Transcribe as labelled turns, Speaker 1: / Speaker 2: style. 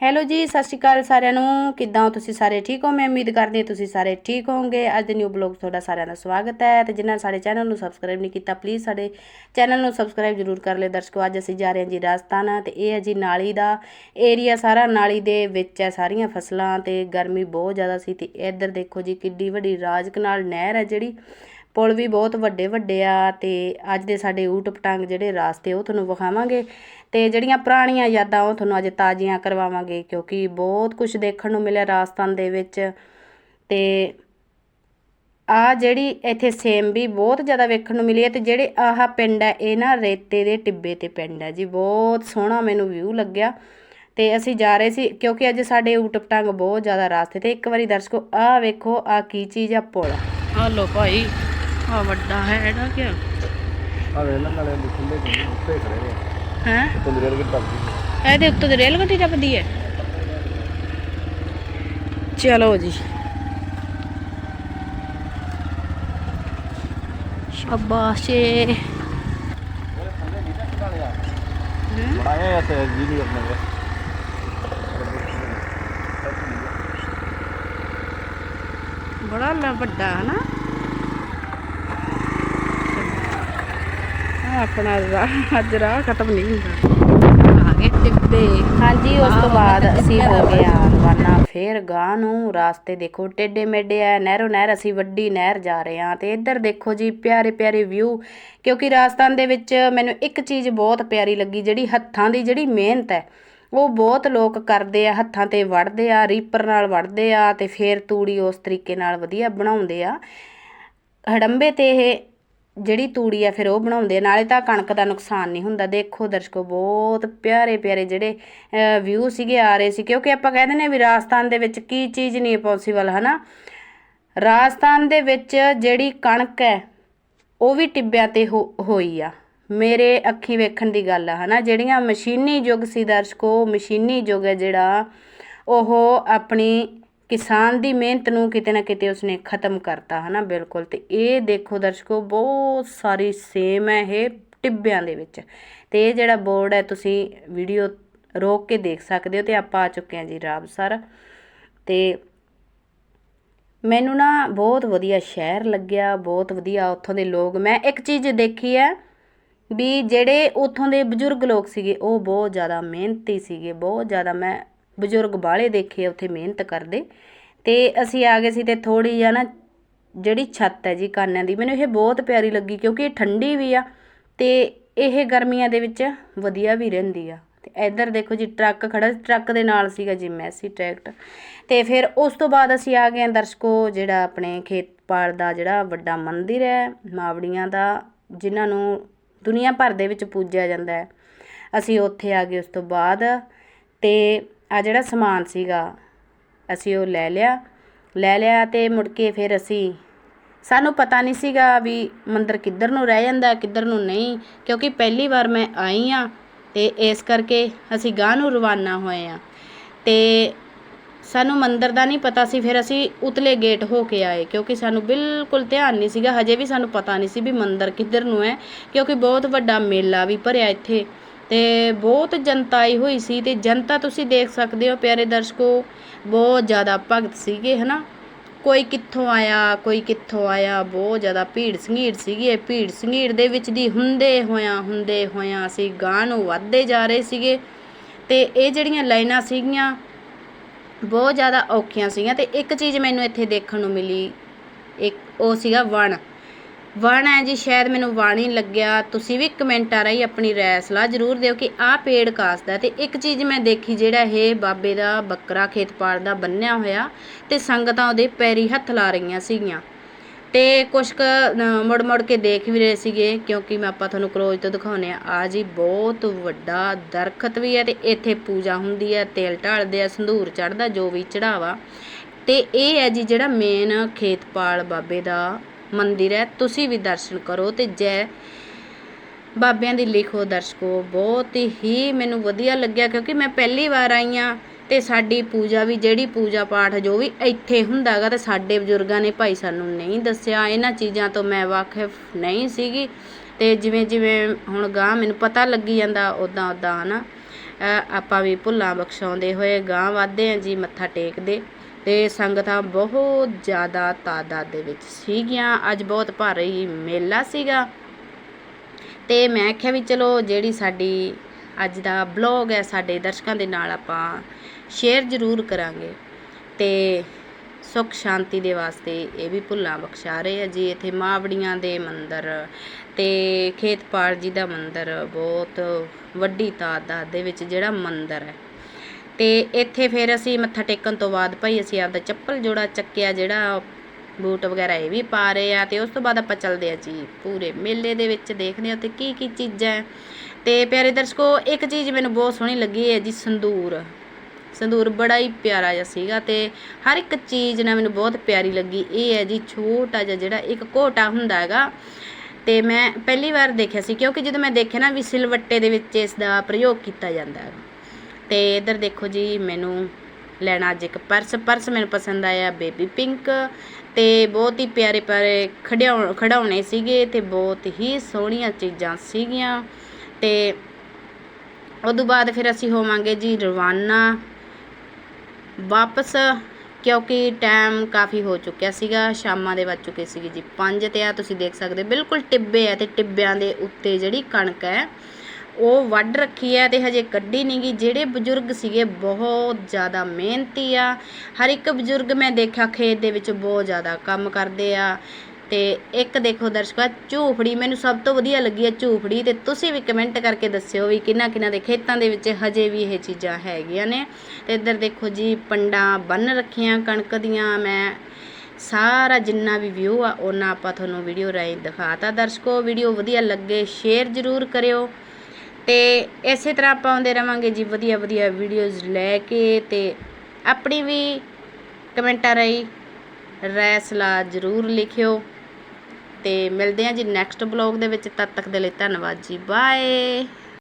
Speaker 1: Hello ਜੀ, ਸਤਿ ਸ਼੍ਰੀ ਅਕਾਲ ਸਾਰਿਆਂ ਨੂੰ। ਕਿੱਦਾਂ ਹੋ ਤੁਸੀਂ ਸਾਰੇ ਠੀਕ ਹੋ? ਮੈਂ ਉਮੀਦ ਕਰਦੀ ਹਾਂ ਤੁਸੀਂ ਸਾਰੇ ਠੀਕ ਹੋਵੋਗੇ। ਅੱਜ ਦੇ ਨਿਊ ਬਲੌਗ ਤੁਹਾਡਾ ਸਾਰਿਆਂ ਦਾ ਸਵਾਗਤ ਹੈ ਤੇ ਜਿਨ੍ਹਾਂ ਨੇ ਸਾਡੇ ਚੈਨਲ ਨੂੰ ਸਬਸਕ੍ਰਾਈਬ ਨਹੀਂ ਕੀਤਾ ਪਲੀਜ਼ ਸਾਡੇ ਚੈਨਲ ਨੂੰ ਸਬਸਕ੍ਰਾਈਬ ਜ਼ਰੂਰ ਕਰ ਲਿਓ। ਦਰਸ਼ਕੋ, ਅੱਜ ਅਸੀਂ ਜਾ ਰਹੇ ਹਾਂ ਜੀ ਰਾਜਸਥਾਨ ਤੇ ਇਹ ਹੈ ਜੀ ਨਾਲੀ ਦਾ ਏਰੀਆ ਸਾਰਾ ਨਾਲੀ ਦੇ ਵਿੱਚ ਹੈ ਸਾਰੀਆਂ ਫਸਲਾਂ ਤੇ ਗਰਮੀ ਬਹੁਤ ਜ਼ਿਆਦਾ ਸੀ ਤੇ ਇੱਧਰ ਦੇਖੋ ਜੀ, ਕਿੱਡੀ ਵੱਡੀ ਰਾਜ ਕਨਾਲ ਨਹਿਰ ਹੈ ਜਿਹੜੀ। ਪੁਲ ਵੀ ਬਹੁਤ ਵੱਡੇ ਵੱਡੇ ਆ ਅਤੇ ਅੱਜ ਦੇ ਸਾਡੇ ਊਟ ਪਟਾਂਗ ਜਿਹੜੇ ਰਾਸਤੇ ਉਹ ਤੁਹਾਨੂੰ ਵਿਖਾਵਾਂਗੇ ਅਤੇ ਜਿਹੜੀਆਂ ਪੁਰਾਣੀਆਂ ਯਾਦਾਂ ਉਹ ਤੁਹਾਨੂੰ ਅੱਜ ਤਾਜ਼ੀਆਂ ਕਰਵਾਵਾਂਗੇ ਕਿਉਂਕਿ ਬਹੁਤ ਕੁਝ ਦੇਖਣ ਨੂੰ ਮਿਲਿਆ ਰਾਜਸਥਾਨ ਦੇ ਵਿੱਚ ਅਤੇ ਆ ਜਿਹੜੀ ਇੱਥੇ ਸੇਮ ਵੀ ਬਹੁਤ ਜ਼ਿਆਦਾ ਵੇਖਣ ਨੂੰ ਮਿਲੀ ਹੈ ਤੇ ਜਿਹੜੇ ਆਹ ਪਿੰਡ ਹੈ, ਇਹ ਨਾ ਰੇਤੇ ਦੇ ਟਿੱਬੇ ਤੇ ਪਿੰਡ ਹੈ ਜੀ, ਬਹੁਤ ਸੋਹਣਾ ਮੈਨੂੰ ਵਿਊ ਲੱਗਿਆ ਤੇ ਅਸੀਂ ਜਾ ਰਹੇ ਸੀ ਕਿਉਂਕਿ ਅੱਜ ਸਾਡੇ ਊਟ ਪਟਾਂਗ ਬਹੁਤ ਜ਼ਿਆਦਾ ਰਾਸਤੇ ਤੇ ਇੱਕ ਵਾਰੀ ਦਰਸ਼ਕੋ, ਆਹ ਵੇਖੋ ਆ ਕੀ ਚੀਜ਼ ਆ ਪੁਲ। ਆ ਲੋ ਭਾਈ ਆ ਵੱਡਾ ਹੈ ਇਹਦਾ ਕੀ
Speaker 2: ਆ ਵੇਲਾਂ ਨਾਲੇ ਖੁੱਲੇ ਖੁੱਲੇ ਉੱਤੇ ਖੜੇ ਨੇ।
Speaker 1: ਹੈ?
Speaker 2: ਤੰਦਰੇ ਵਰਗੇ ਟੱਪਦੀ
Speaker 1: ਇਹਦੇ ਉੱਤੇ ਤੇ ਰੇਲ ਗੱਡੀ ਟੱਪਦੀ ਹੈ? ਚਲੋ ਜੀ। ਸ਼ਾਬਾਸ਼ੇ
Speaker 2: ਬਣਾਇਆ ਤੇ ਜੀ ਨਹੀਂ ਆਪਣੇ ਕੋਲ।
Speaker 1: ਬੜਾ ਲ ਵੱਡਾ ਹੈ ਨਾ ਆਪਣਾ ਰਾਹ ਅੱਜ ਰਾਹ ਖਤਮ ਨਹੀਂ ਹੁੰਦਾ। ਆ ਗਏ ਟਿੱਬੇ ਹਾਂਜੀ ਉਸ ਤੋਂ ਬਾਅਦ ਅਸੀਂ ਹੋ ਗਏ ਆ ਰਵਾਨਾ ਫੇਰ ਗਾਂ ਨੂੰ ਰਾਸਤੇ ਦੇਖੋ ਟੇਡੇ ਮੇਡੇ ਆ ਨਹਿਰੋ ਨਹਿਰ ਅਸੀਂ ਵੱਡੀ ਨਹਿਰ ਜਾ ਰਹੇ ਆ ਤੇ ਇੱਧਰ ਦੇਖੋ ਜੀ ਪਿਆਰੇ ਪਿਆਰੇ ਵਿਊ ਕਿਉਂਕਿ ਰਾਜਸਥਾਨ ਦੇ ਵਿੱਚ ਮੈਨੂੰ ਇੱਕ ਚੀਜ਼ ਬਹੁਤ ਪਿਆਰੀ ਲੱਗੀ ਜਿਹੜੀ ਹੱਥਾਂ ਦੀ ਜਿਹੜੀ ਮਿਹਨਤ ਹੈ ਉਹ ਬਹੁਤ ਲੋਕ ਕਰਦੇ ਆ ਹੱਥਾਂ ਤੇ ਵੜਦੇ ਆ ਰੀਪਰ ਨਾਲ ਵੜਦੇ ਆ ਤੇ ਫੇਰ ਤੂੜੀ ਉਸ ਤਰੀਕੇ ਨਾਲ ਵਧੀਆ ਬਣਾਉਂਦੇ ਆ। ਹੜੰਬੇ ਤੇ ਇਹ ਜਿਹੜੀ ਤੂੜੀ ਆ ਫਿਰ ਉਹ ਬਣਾਉਂਦੇ ਆ। ਨਾਲੇ ਤਾਂ ਕਣਕ ਦਾ ਨੁਕਸਾਨ ਨਹੀਂ ਹੁੰਦਾ। ਦੇਖੋ ਦਰਸ਼ਕੋ, ਬਹੁਤ ਪਿਆਰੇ ਪਿਆਰੇ ਜਿਹੜੇ ਵਿਊ ਸੀਗੇ, ਆ ਰਹੇ ਸੀ। ਕਿਉਂਕਿ ਆਪਾਂ ਕਹਿੰਦੇ ਨੇ ਵੀ ਰਾਜਸਥਾਨ ਦੇ ਵਿੱਚ ਕੀ ਚੀਜ਼ ਨਹੀਂ ਪੋਸੀਬਲ ਹਨਾ? ਰਾਜਸਥਾਨ ਦੇ ਵਿੱਚ ਜਿਹੜੀ ਕਣਕ ਹੈ, ਉਹ ਵੀ ਟਿੱਬਿਆਂ ਤੇ ਹੋ- ਹੋਈ ਆ। ਮੇਰੇ ਅੱਖੀ ਵੇਖਣ ਦੀ ਗੱਲ ਆ, ਹਨਾ? ਜਿਹੜੀਆਂ ਮਸ਼ੀਨੀ ਯੁੱਗ ਸੀ ਦਰਸ਼ਕੋ, ਮਸ਼ੀਨੀ ਯੁੱਗ ਹੈ ਜਿਹੜਾ, ਉਹ ਆਪਣੀ ਕਿਸਾਨ ਦੀ ਮਿਹਨਤ ਨੂੰ ਕਿਤੇ ਨਾ ਕਿਤੇ ਉਸਨੇ ਖਤਮ ਕਰਤਾ, ਹਨਾ? ਬਿਲਕੁਲ। ਤੇ ਇਹ ਦੇਖੋ ਦਰਸ਼ਕੋ, ਬਹੁਤ ਸਾਰੀ ਸੇਮ ਹੈ ਇਹ ਟਿੱਬਿਆਂ ਦੇ ਵਿੱਚ। ਤੇ ਇਹ ਜਿਹੜਾ ਬੋਰਡ ਹੈ, ਤੁਸੀਂ ਵੀਡੀਓ ਰੋਕ ਕੇ ਦੇਖ ਸਕਦੇ ਹੋ ਤੇ ਆਪਾਂ ਆ ਚੁੱਕੇ ਹਾਂ ਜੀ ਰਾਬ ਸਰ। ਤੇ ਮੈਨੂੰ ਨਾ ਬਹੁਤ ਵਧੀਆ ਸ਼ਹਿਰ ਲੱਗਿਆ, ਬਹੁਤ ਵਧੀਆ ਉੱਥੋਂ ਦੇ ਲੋਕ। ਮੈਂ ਇੱਕ ਚੀਜ਼ ਦੇਖੀ ਹੈ ਵੀ ਜਿਹੜੇ ਉੱਥੋਂ ਦੇ ਬਜ਼ੁਰਗ ਲੋਕ ਸੀਗੇ, ਉਹ ਬਹੁਤ ਜ਼ਿਆਦਾ ਮਿਹਨਤੀ ਸੀਗੇ, ਬਹੁਤ ਜ਼ਿਆਦਾ। ਮੈਂ ਬਜ਼ੁਰਗ ਬਾਹਲੇ ਦੇਖੇ ਉੱਥੇ ਮਿਹਨਤ ਕਰਦੇ। ਤੇ ਅਸੀਂ ਆ ਗਏ ਸੀ ਤੇ ਥੋੜੀ ਜਿਹਾ ਨਾ ਜਿਹੜੀ ਛੱਤ ਹੈ ਜੀ ਕਾਨਿਆਂ ਦੀ, ਮੈਨੂੰ ਇਹ ਬਹੁਤ ਪਿਆਰੀ ਲੱਗੀ ਕਿਉਂਕਿ ਇਹ ਠੰਡੀ ਵੀ ਆ ਤੇ ਇਹ ਗਰਮੀਆਂ ਦੇ ਵਿੱਚ ਵਧੀਆ ਵੀ ਰਹਿੰਦੀ ਆ। ਤੇ ਇੱਧਰ ਦੇਖੋ ਜੀ, ਟਰੱਕ ਖੜਾ ਟਰੱਕ ਦੇ ਨਾਲ ਸੀਗਾ ਜੀ ਮੈਸੀ ਟਰੈਕਟਰ। ਤੇ ਫਿਰ ਉਸ ਤੋਂ ਬਾਅਦ ਅਸੀਂ ਆ ਗਏ ਹਾਂ ਦਰਸ਼ਕੋ, ਜਿਹੜਾ ਆਪਣੇ ਖੇਤਪਾਲ ਦਾ ਜਿਹੜਾ ਵੱਡਾ ਮੰਦਿਰ ਹੈ, ਮਾਵੜੀਆਂ ਦਾ, ਜਿਨ੍ਹਾਂ ਨੂੰ ਦੁਨੀਆ ਭਰ ਦੇ ਵਿੱਚ ਪੂਜਿਆ ਜਾਂਦਾ ਹੈ। ਅਸੀਂ ਉੱਥੇ ਆ ਗਏ ਉਸ ਤੋਂ ਬਾਅਦ ਤੇ ਆ ਜਿਹੜਾ ਸਮਾਨ ਸੀਗਾ, ਅਸੀਂ ਉਹ ਲੈ ਲਿਆ। ਲੈ ਲਿਆ ਤੇ ਮੁੜ ਕੇ ਫਿਰ ਅਸੀਂ, ਸਾਨੂੰ ਪਤਾ ਨਹੀਂ ਸੀਗਾ ਵੀ ਮੰਦਰ ਕਿੱਧਰ ਨੂੰ ਰਹਿ ਜਾਂਦਾ, ਕਿੱਧਰ ਨੂੰ ਨਹੀਂ, ਕਿਉਂਕਿ ਪਹਿਲੀ ਵਾਰ ਮੈਂ ਆਈ ਆ ਤੇ ਇਸ ਕਰਕੇ ਅਸੀਂ ਗਾਂ ਨੂੰ ਰਵਾਨਾ ਹੋਏ ਆ ਤੇ ਸਾਨੂੰ ਮੰਦਰ ਦਾ ਨਹੀਂ ਪਤਾ ਸੀ, ਫਿਰ ਅਸੀਂ ਉਤਲੇ ਗੇਟ ਹੋ ਕੇ ਆਏ, ਕਿਉਂਕਿ ਸਾਨੂੰ ਬਿਲਕੁਲ ਧਿਆਨ ਨਹੀਂ ਸੀਗਾ। ਹਜੇ ਵੀ ਸਾਨੂੰ ਪਤਾ ਨਹੀਂ ਸੀ ਵੀ ਮੰਦਰ ਕਿੱਧਰ ਨੂੰ ਹੈ, ਕਿਉਂਕਿ ਬਹੁਤ ਵੱਡਾ ਮੇਲਾ ਵੀ ਭਰਿਆ ਇੱਥੇ। ਅਤੇ ਬਹੁਤ ਜਨਤਾ ਆਈ ਹੋਈ ਸੀ ਅਤੇ ਜਨਤਾ ਤੁਸੀਂ ਦੇਖ ਸਕਦੇ ਹੋ ਪਿਆਰੇ ਦਰਸ਼ਕੋ, ਬਹੁਤ ਜ਼ਿਆਦਾ ਭਗਤ ਸੀਗੇ ਹੈ ਨਾ ਕੋਈ ਕਿੱਥੋਂ ਆਇਆ, ਕੋਈ ਕਿੱਥੋਂ ਆਇਆ, ਬਹੁਤ ਜ਼ਿਆਦਾ ਭੀੜ ਸੰਘੀੜ ਸੀਗੀ। ਇਹ ਭੀੜ ਸੰਘੀੜ ਦੇ ਵਿੱਚ ਦੀ ਹੁੰਦੇ ਹੋਇਆਂ ਹੁੰਦੇ ਹੋਇਆਂ ਅਸੀਂ ਗਾਂ ਨੂੰ ਵੱਧਦੇ ਜਾ ਰਹੇ ਸੀਗੇ। ਤੇ ਇਹ ਜਿਹੜੀਆਂ ਲਾਈਨਾਂ ਸੀਗੀਆਂ, ਬਹੁਤ ਜ਼ਿਆਦਾ ਔਖੀਆਂ ਸੀਗੀਆਂ। ਤੇ ਇੱਕ ਚੀਜ਼ ਮੈਨੂੰ ਇੱਥੇ ਦੇਖਣ ਨੂੰ ਮਿਲੀ, ਇੱਕ ਉਹ ਸੀਗਾ ਵਣ। ਵਣ ਹੈ ਜੀ, ਸ਼ਾਇਦ ਮੈਨੂੰ ਵਣ ਹੀ ਲੱਗਿਆ। ਤੁਸੀਂ ਵੀ ਕਮੈਂਟਾਂ ਰਾਹੀਂ, ਆਪਣੀ ਰਾਏ ਸਲਾਹ ਜ਼ਰੂਰ ਦਿਓ ਕਿ ਆਹ ਪੇੜ ਕਾਸਦਾ ਤੇ ਇੱਕ ਚੀਜ਼ ਮੈਂ ਦੇਖੀ, ਜਿਹੜਾ ਇਹ ਬਾਬੇ ਦਾ ਬੱਕਰਾ ਖੇਤਪਾਲ ਦਾ ਬੰਨਿਆ ਹੋਇਆ ਤੇ ਸੰਗਤਾਂ ਉਹਦੇ ਪੈਰੀ ਹੱਥ ਲਾ ਰਹੀਆਂ ਸੀਗੀਆਂ। ਤੇ ਕੁਛ ਕੁ ਮੁੜ ਮੁੜ ਕੇ ਦੇਖ ਵੀ ਰਹੇ ਸੀਗੇ, ਕਿਉਂਕਿ ਮੈਂ ਆਪਾਂ ਤੁਹਾਨੂੰ ਕਲੋਜ਼ ਤੋਂ ਦਿਖਾਉਨੇ ਆ ਆ ਜੀ, ਬਹੁਤ ਵੱਡਾ ਦਰਖਤ ਵੀ ਹੈ ਤੇ ਇੱਥੇ ਪੂਜਾ ਹੁੰਦੀ ਹੈ, ਤੇਲ ਢਾਲਦੇ ਆ ਸੰਧੂਰ ਚੜਦਾ ਜੋ ਵੀ ਚੜਾਵਾ ਤੇ ਇਹ ਹੈ ਜੀ, ਜਿਹੜਾ ਮੇਨ ਖੇਤਪਾਲ ਬਾਬੇ ਦਾ ਮੰਦਿਰ ਹੈ ਤੁਸੀਂ ਵੀ ਦਰਸ਼ਨ ਕਰੋ ਤੇ ਜੈ ਬਾਬਿਆਂ ਦੀ ਲਿਖੋ ਦਰਸ਼ਕੋ। ਬਹੁਤ ਹੀ ਮੈਨੂੰ ਵਧੀਆ ਲੱਗਿਆ ਕਿਉਂਕਿ ਮੈਂ ਪਹਿਲੀ ਵਾਰ ਆਈ ਹਾਂ ਤੇ ਸਾਡੀ ਪੂਜਾ ਵੀ ਜਿਹੜੀ ਪੂਜਾ ਪਾਠ ਜੋ ਵੀ ਇੱਥੇ ਹੁੰਦਾਗਾ ਤੇ ਸਾਡੇ ਬਜ਼ੁਰਗਾਂ ਨੇ ਭਾਈ ਸਾਨੂੰ ਨਹੀਂ ਦੱਸਿਆ। ਇਹਨਾਂ ਚੀਜ਼ਾਂ ਤੋਂ ਮੈਂ ਵਾਕਿਫ ਨਹੀਂ ਸੀਗੀ ਤੇ ਜਿਵੇਂ ਜਿਵੇਂ ਹੁਣ ਗਾਂ ਮੈਨੂੰ ਪਤਾ ਲੱਗੀ ਜਾਂਦਾ ਉਦਾਂ ਉਦਾਂ ਹਨਾ। ਅ, ਆਪਾਂ ਵੀ ਭੁੱਲਾਂ ਬਖਸ਼ਾਉਂਦੇ ਹੋਏ ਗਾਂ ਵਧਦੇ ਹਾਂ ਜੀ ਮੱਥਾ ਟੇਕਦੇ। ਤੇ ਸੰਗਤਾਂ ਬਹੁਤ ਜ਼ਿਆਦਾ ਤਾਦਾਦ ਦੇ ਵਿੱਚ ਸੀਗੀਆਂ। ਅੱਜ ਬਹੁਤ ਭਾਰੀ ਮੇਲਾ ਸੀਗਾ। ਤੇ ਮੈਂ ਆਖਿਆ ਵੀ ਚਲੋ ਜਿਹੜੀ ਸਾਡੀ ਅੱਜ ਦਾ ਬਲੌਗ ਹੈ, ਸਾਡੇ ਦਰਸ਼ਕਾਂ ਦੇ ਨਾਲ ਆਪਾਂ ਸ਼ੇਅਰ ਜ਼ਰੂਰ ਕਰਾਂਗੇ। ਤੇ ਸੁੱਖ ਸ਼ਾਂਤੀ ਦੇ ਵਾਸਤੇ ਇਹ ਵੀ ਭੁੱਲਾਂ ਬਖਸ਼ਾ ਰਹੇ ਆ ਜੀ। ਇੱਥੇ ਮਾਵੜੀਆਂ ਦੇ ਮੰਦਰ ਤੇ ਖੇਤਪਾਲ ਜੀ ਦਾ ਮੰਦਰ ਬਹੁਤ ਵੱਡੀ ਤਾਦਾਦ ਦੇ ਵਿੱਚ ਜਿਹੜਾ ਮੰਦਰ ਹੈ। ਤੇ ਇੱਥੇ ਫਿਰ ਅਸੀਂ ਮੱਥਾ ਟੇਕਣ ਤੋਂ ਬਾਅਦ ਭਾਈ ਅਸੀਂ ਆਪਦਾ ਚੱਪਲ ਜੋੜਾ ਚੱਕਿਆ ਜਿਹੜਾ ਬੂਟ ਵਗੈਰਾ ਇਹ ਵੀ ਪਾ ਰਹੇ ਆ ਤੇ ਉਸ ਤੋਂ ਬਾਅਦ ਆਪਾਂ ਚੱਲਦੇ ਆ ਜੀ ਪੂਰੇ ਮੇਲੇ ਦੇ ਵਿੱਚ ਦੇਖਦੇ ਆ ਤੇ ਕੀ ਕੀ ਚੀਜ਼ਾਂ ਹੈ। ਤੇ ਪਿਆਰੇ ਦਰਸ਼ਕੋ, ਇੱਕ ਚੀਜ਼ ਮੈਨੂੰ ਬਹੁਤ ਸੋਹਣੀ ਲੱਗੀ ਹੈ ਜੀ ਸੰਦੂਰ। ਸੰਦੂਰ ਬੜਾ ਹੀ ਪਿਆਰਾ ਜਿਹਾ ਸੀਗਾ ਤੇ ਹਰ ਇੱਕ ਚੀਜ਼ ਨਾ ਮੈਨੂੰ ਬਹੁਤ ਪਿਆਰੀ ਲੱਗੀ। ਇਹ ਹੈ ਜੀ ਛੋਟਾ ਜਿਹਾ ਜਿਹੜਾ ਇੱਕ ਘੋਟਾ ਹੁੰਦਾ ਹੈਗਾ। ਤੇ ਮੈਂ ਪਹਿਲੀ ਵਾਰ ਦੇਖਿਆ ਸੀ ਕਿਉਂਕਿ ਜਦੋਂ ਮੈਂ ਦੇਖਿਆ ਨਾ ਵੀ ਸਿਲਵੱਟੇ ਦੇ ਵਿੱਚ ਇਸ ਦਾ ਪ੍ਰਯੋਗ ਕੀਤਾ ਜਾਂਦਾ ਹੈ। ਤੇ ਇੱਧਰ ਦੇਖੋ ਜੀ ਮੈਨੂੰ ਲੈਣਾ ਅੱਜ ਇੱਕ ਪਰਸ। ਪਰਸ ਮੈਨੂੰ ਪਸੰਦ ਆਇਆ ਬੇਬੀ ਪਿੰਕ ਤੇ ਬਹੁਤ ਹੀ ਪਿਆਰੇ ਪਿਆਰੇ ਖੜਿਆਉ ਖੜਾਉਣੇ ਸੀਗੇ ਤੇ ਬਹੁਤ ਹੀ ਸੋਹਣੀਆਂ ਚੀਜ਼ਾਂ ਸੀਗੀਆਂ। ਤੇ ਉਦੋਂ ਬਾਅਦ ਫਿਰ ਅਸੀਂ ਹੋਵਾਂਗੇ ਜੀ ਰਵਾਨਾ। ਵਾਪਸ ਕਿਉਂਕਿ ਟਾਈਮ ਕਾਫੀ ਹੋ ਚੁੱਕਿਆ ਸੀਗਾ ਸ਼ਾਮਾਂ ਦੇ ਵੱਜ ਚੁੱਕੇ ਸੀਗੇ ਜੀ 5 ਤੇ ਆ ਤੁਸੀਂ ਦੇਖ ਸਕਦੇ ਹੋ, ਬਿਲਕੁਲ ਟਿੱਬੇ ਆ ਤੇ ਟਿੱਬਿਆਂ ਦੇ ਉੱਤੇ ਜਿਹੜੀ ਕਣਕ ਹੈ ਉਹ ਵੱਢ ਰੱਖੀ ਹੈ ਤੇ ਹਜੇ ਕੱਢੀ ਨਹੀਂ ਗਈ। ਜਿਹੜੇ ਬਜ਼ੁਰਗ ਸੀਗੇ, ਬਹੁਤ ਜ਼ਿਆਦਾ ਮਿਹਨਤੀ ਆ। ਹਰ ਇੱਕ ਬਜ਼ੁਰਗ ਮੈਂ ਦੇਖਿਆ, ਖੇਤ ਦੇ ਵਿੱਚ ਬਹੁਤ ਜ਼ਿਆਦਾ ਕੰਮ ਕਰਦੇ ਆ। ਤੇ ਇੱਕ ਦੇਖੋ ਦਰਸ਼ਕਾ ਝੂਫੜੀ ਮੈਨੂੰ ਸਭ ਤੋਂ ਵਧੀਆ ਲੱਗੀ ਹੈ ਝੂਫੜੀ ਤੇ ਤੁਸੀਂ ਵੀ ਕਮੈਂਟ ਕਰਕੇ ਦੱਸਿਓ ਵੀ ਕਿੰਨਾ ਕਿੰਨਾ ਦੇ ਖੇਤਾਂ ਦੇ ਵਿੱਚ ਹਜੇ ਵੀ ਇਹ ਚੀਜ਼ਾਂ ਹੈਗੀਆਂ ਨੇ। ਤੇ ਇੱਧਰ ਦੇਖੋ ਜੀ, ਪੰਡਾਂ ਬੰਨ ਰੱਖੀਆਂ ਕਣਕ ਦੀਆਂ। ਮੈਂ ਸਾਰਾ ਜਿੰਨਾ ਵੀ ਵਿਊ ਆ, ਉਹਨਾਂ ਆਪਾਂ ਤੁਹਾਨੂੰ ਵੀਡੀਓ ਰਾਹੀਂ ਦਿਖਾਤਾ। ਦਰਸ਼ਕੋ ਵੀਡੀਓ ਵਧੀਆ ਲੱਗੇ ਸ਼ੇਅਰ ਜ਼ਰੂਰ ਕਰਿਓ। ਤੇ ਇਸੇ ਤਰ੍ਹਾਂ ਆਪਾਂ ਆਉਂਦੇ ਰਵਾਂਗੇ ਜੀ, ਵਧੀਆ ਵਧੀਆ ਵੀਡੀਓਜ਼ ਲੈ ਕੇ ਤੇ ਆਪਣੀ ਵੀ ਕਮੈਂਟਾਂ ਰਾਹੀਂ ਰਾਏ ਸਲਾਹ ਜ਼ਰੂਰ ਲਿਖਿਓ। ਤੇ ਮਿਲਦੇ ਹਾਂ ਜੀ ਨੈਕਸਟ ਬਲੌਗ ਦੇ ਵਿੱਚ, ਤਦ ਤੱਕ ਦੇ ਲਈ ਧੰਨਵਾਦ ਜੀ ਬਾਏ